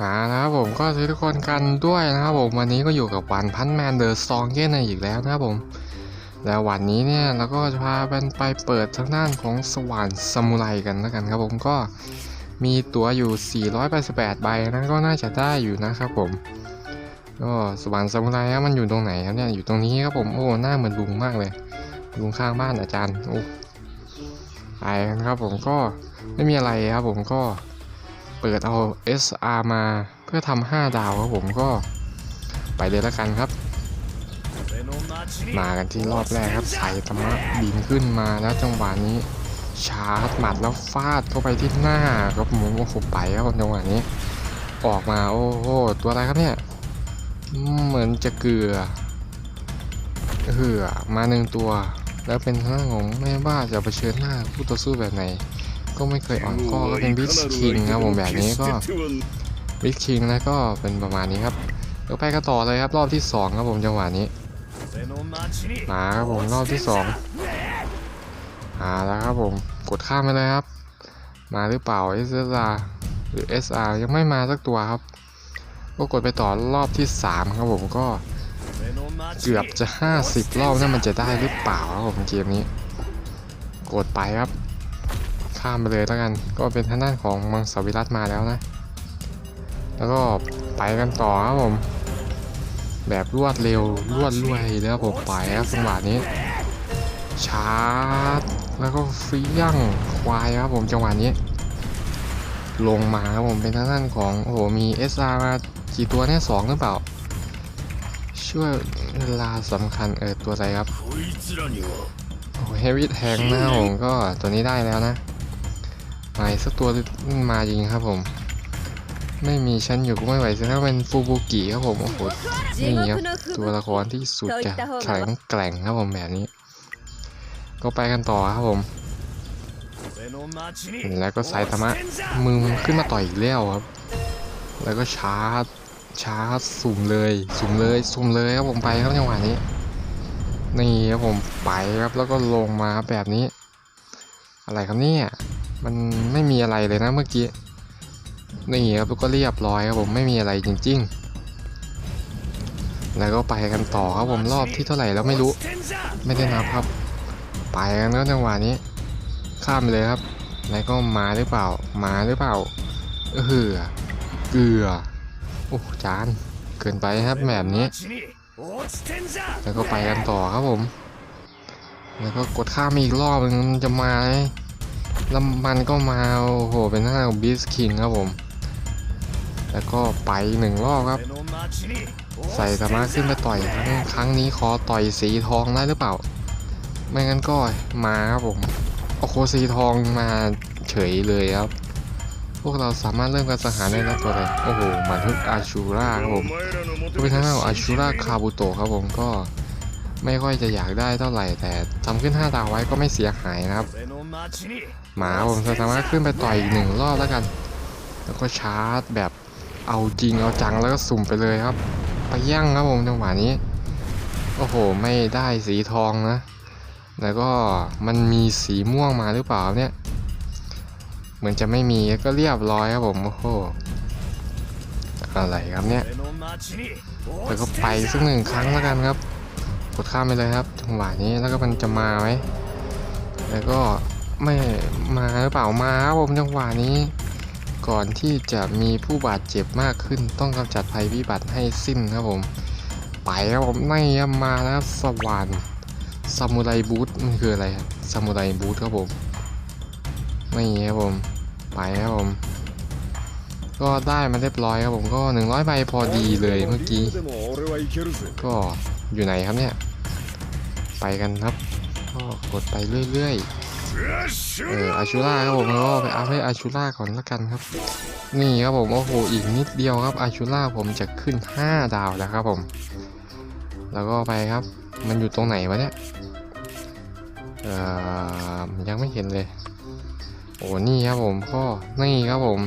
หานะครับผมก็ทุกคนกันด้วยนะครับผมวันนี้ก็อยู่กับวันพันแมนเดอร์ซองเกนอีกแล้วนะครับผม แล้ววันนี้เนี่ยเราก็จะพาเป็นไปเปิดทางด้านของสว่านซามูไรกันแล้วกันครับผมก็มีตั๋วอยู่ 488 ใบนะก็น่าจะได้อยู่นะครับผมก็สว่านซามูไรมันอยู่ตรงไหนครับเนี่ยอยู่ตรงนี้ครับผมโอ้หน้าเหมือนลุงมากเลยลุงข้างบ้านอาจารย์โอ้ไปกันครับผมก็ไม่มีอะไรครับผมก็ เปิดเอา SR มาเพื่อทำ5ดาวครับผมก็ไปเลยล้วกันครับ มากันที่รอบแรกครับใส่ธรรมะบินขึ้นมาแล้วจังหวะนี้ชาร์จหมัดแล้วฟาดเข้าไปที่หน้าครับผมโอ้โหไปครับจังหวะนี้ ออกมาโอ้โหตัวอะไรครับเนี่ยเหมือนจะเกลือเหือมาหนึ่งตัว แล้วเป็นทางของไม่ว่าจะเผชิญหน้าคู่ต่อสู้แบบไหน ก็ไม่เคยอ่อนข้อก็เป็นบิชคิงครับผมแบบนี้ก็บิ๊กคิงแล้วก็เป็นประมาณนี้ครับเดี๋ยวไปกันต่อเลยครับรอบที่สองครับผมจังหวะนี้มาครับผมรอบที่สองมาแล้วครับผมกดข้ามไปเลยครับ มาหรือเปล่า SR หรือ SR ยังไม่มาสักตัวครับ ก็กดไปต่อรอบที่สามครับผมก็เกือบจะ 50 รอบนั่นมันจะได้หรือเปล่าครับผมเกมนี้ กดไปครับ ข้ามไปเลยแล้วกัน ก็เป็นทางด้านของมังสวิรัตมาแล้วนะ แล้วก็ไปกันต่อครับผม แบบรวดเร็วรวดรวยแล้วผมไปครับจังหวะนี้ชาร์จแล้วก็เฟี้ยงควายครับผมจังหวะนี้ ลงมาครับผมเป็นทางด้านของโอ้โหมี SR มากี่ตัวเนี่ยสองหรือเปล่า ช่วยเวลาสำคัญเออตัวอะไรครับโอ้เฮฟวี่แทงนะผมก็ตัวนี้ได้แล้วนะ มาอีกสักตัวมาจริงครับผม ไม่มีชั้นอยู่ก็ไม่ไหวสิถ้าเป็นฟูบุกิครับผมโอ้โหนี่ครับตัวละครที่สุดจะแข็งแกร่งครับผมแบบนี้ ก็ไปกันต่อครับผมแล้วก็ไซตามะมือมันขึ้นมาต่อยอีกแล้วครับ แล้วก็ชาร์จชาร์จสุ่มเลยสุ่มเลยสุ่มเลยครับผมไปครับจังหวะนี้นี่ครับผมไปครับแล้วก็ลงมาแบบนี้ อะไรครับเนี่ย มันไม่มีอะไรเลยนะเมื่อกี้นี่ครับก็เรียบร้อยครับผมไม่มีอะไรจริง ๆ แล้วก็ไปกันต่อครับผมรอบที่เท่าไหร่แล้วไม่รู้ ไม่ได้นับครับ ไปกันแล้วจังหวะนี้ ข้ามเลยครับแล้วก็มาหรือเปล่า มาหรือเปล่าเออเกลือโอ้จานเกินไปครับแบบนี้ แล้วก็ไปกันต่อครับผม แล้วก็กดข้ามอีกรอบนึงมันจะมาไหม แล้วมันก็มาโอ้โหเป็นหน้าของบีสคิงครับผม แล้วก็ไปหนึ่งรอบครับ ใส่ธรรมะขึ้นไปต่อยครั้งครั้งนี้ขอต่อยสีทองได้หรือเปล่า ไม่งั้นก็มาครับผมโอ้โหสีทองมาเฉยเลยครับ พวกเราสามารถเริ่มการสังหารได้แล้วตัวเลยโอ้โหหมันทึกอาชูราครับผมก็เป็นทางด้านของอาชูราคาบุโตครับผมก็ไม่ค่อยจะอยากได้เท่าไหร่แต่ทำขึ้น 5 ดาวไว้ก็ไม่เสียหายนะครับ หมาผมจะสามารถขึ้นไปต่อยอีกหนึ่งรอบแล้วกัน แล้วก็ชาร์จแบบเอาจริงเอาจังแล้วก็สุ่มไปเลยครับ ไปย่างครับผมจังหวะนี้ โอ้โห ไม่ได้สีทองนะ แล้วก็มันมีสีม่วงมาหรือเปล่าเนี่ย เหมือนจะไม่มีก็เรียบร้อยครับผม โอ้โห อะไรครับเนี่ย แล้วก็ไปสักหนึ่งครั้งแล้วกันครับ กดข้ามไปเลยครับจังหวะนี้แล้วก็มันจะมาไหมแล้วก็ ไม่มาหรือเปล่ามาครับผมจังหวะนี้ ก่อนที่จะมีผู้บาดเจ็บมากขึ้น ต้องกำจัดภัยพิบัติให้สิ้นครับผม ไปครับผมไม่ครับมาแล้วสวรรค์ซามูไรบูทมันคืออะไรซามูไรบูทครับผมไม่ครับผม ไปครับผม ก็ได้มาเรียบร้อยครับผมก็ 100ใบพอดีเลยเมื่อกี้ ก็อยู่ไหนครับเนี่ย ไปกันครับ ก็กดไปเรื่อยๆ เอออาชูล่าครับผมแล้วก็ไปอัพให้อาชูล่าก่อนละกันครับ นี่ครับผมโอ้โหอีกนิดเดียวครับอาชูล่าผมจะขึ้น 5 ดาวแล้วครับผม แล้วก็ไปครับ มันอยู่ตรงไหนวะเนี่ยเอ่อยังไม่เห็นเลย โอ้นี่ครับผมก็นี่ครับผม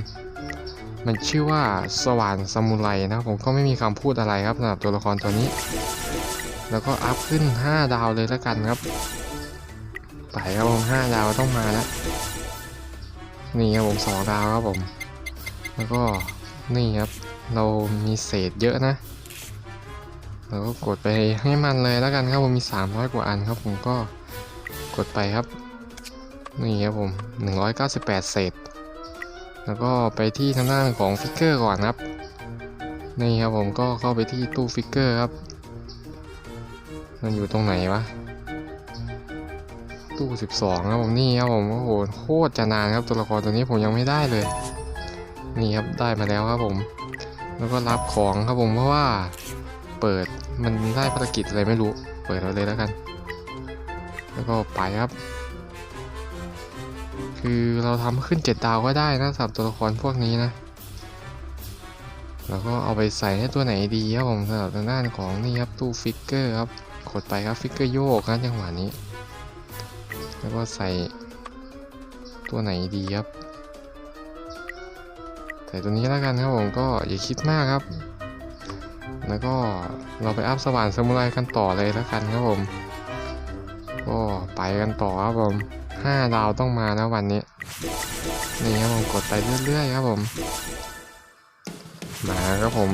มันชื่อว่าสว่านซามูไรนะครับผมก็ไม่มีคำพูดอะไรครับสำหรับตัวละครตัวนี้ แล้วก็อัพขึ้น 5 ดาวเลยแล้วกันครับ ไปครับผม5ดาวต้องมาแล้ว นี่ครับผม2ดาวครับผม แล้วก็นี่ครับเรามีเศษเยอะนะเราก็กดไปให้มันเลยแล้วกันครับผมมี300กว่าอันครับผมก็กดไปครับ นี่ครับผม 198 เศษ แล้วก็ไปที่ทางด้านของฟิกเกอร์ก่อนครับ นี่ครับผมก็เข้าไปที่ตู้ฟิกเกอร์ครับ มันอยู่ตรงไหนวะ ตู้ 12ครับผมนี่ครับผมโอ้โหโคตรจะนานครับตัวละครตัวนี้ผมยังไม่ได้เลย นี่ครับได้มาแล้วครับผม แล้วก็รับของครับผมเพราะว่าเปิดมันได้ภารกิจอะไรไม่รู้ เปิดเอาเลยแล้วกัน แล้วก็ไปครับ คือเราทำขึ้นเจ็ดดาวก็ได้นะสำหรับตัวละครพวกนี้นะ แล้วก็เอาไปใส่ให้ตัวไหนดีครับผมสำหรับทางด้านของนี่ครับตู้ฟิกเกอร์ครับกดไปครับฟิกเกอร์โยกนะจังหวะนี้ แล้วก็ใส่ตัวไหนดีครับ ใส่ตัวนี้แล้วกันครับผมก็อย่าคิดมากครับ แล้วก็เราไปอัพสว่านซามูไรกันต่อเลยแล้วกันครับผม ก็ไปกันต่อครับผมห้าดาวต้องมานะวันนี้ นี่ครับผมกดไปเรื่อยๆครับผม มาครับผม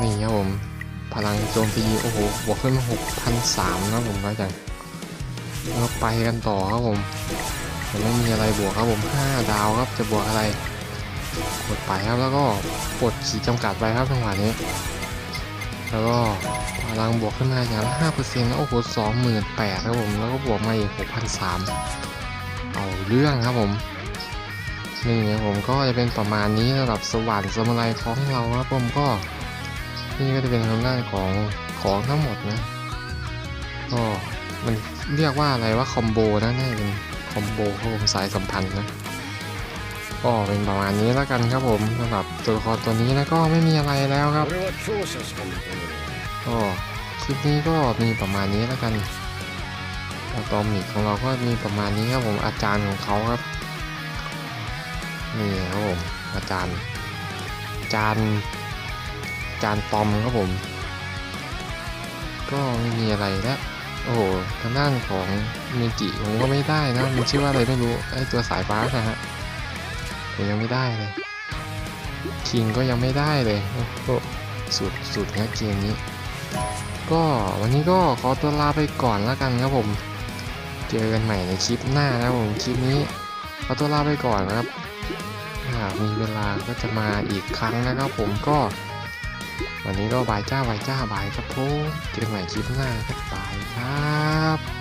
นี่ครับผม พลังโจมตีโอ้โหบวกขึ้นมาหกพันสามนะผมก็จะ เราไปกันต่อครับผมยังไม่มีอะไรบวกครับผมห้าดาวครับจะบวกอะไรกดไปครับแล้วก็ปลดขีดจำกัดไปครับจังหวะนี้ แล้วก็พลังบวกขึ้นมาอย่างละห้าเปอร์เซ็นต์แล้วโอ้โหสองหมื่นแปดครับผมแล้วก็บวกมาอีกหกพันสามเอาเรื่องครับผมนี่ครับผมก็จะเป็นประมาณนี้สำหรับสว่านสมุไรของเราครับผมก็ นี่ก็จะเป็นทางด้านของของทั้งหมดนะก็ มันเรียกว่าอะไรว่าคอมโบนะน่าเป็นคอมโบครับผมสายสัมพันธ์นะก็เป็นประมาณนี้แล้วกันครับผมสำหรับตัวละครตัวนี้นะก็ไม่มีอะไรแล้วครับก็คลิปนี้ก็มีประมาณนี้แล้วกันอะตอมิกของเราก็มีประมาณนี้ครับผมอาจารย์ของเขาครับนี่ครับผมอาจารย์อาจารย์อาจารย์ตอมครับผม ก็ไม่มีอะไรแล้ว โอ้โหทางด้านของเมจิผมก็ไม่ได้นะมันชื่อว่าอะไรไม่รู้ไอตัวสายฟ้านะฮะผมยังไม่ได้เลยคิงก็ยังไม่ได้เลยโอ้โหสุดสุดนะเกมนี้ ก็วันนี้ก็ขอตัวลาไปก่อนแล้วกันครับผม เจอกันใหม่ในคลิปหน้านะผมคลิปนี้ขอตัวลาไปก่อนนะครับถ้ามีเวลาก็จะมาอีกครั้งนะครับผมก็ วันนี้ก็บายจ้าบายจ้าบายครับผมเจอกันใหม่คลิปหน้าครับบายครับ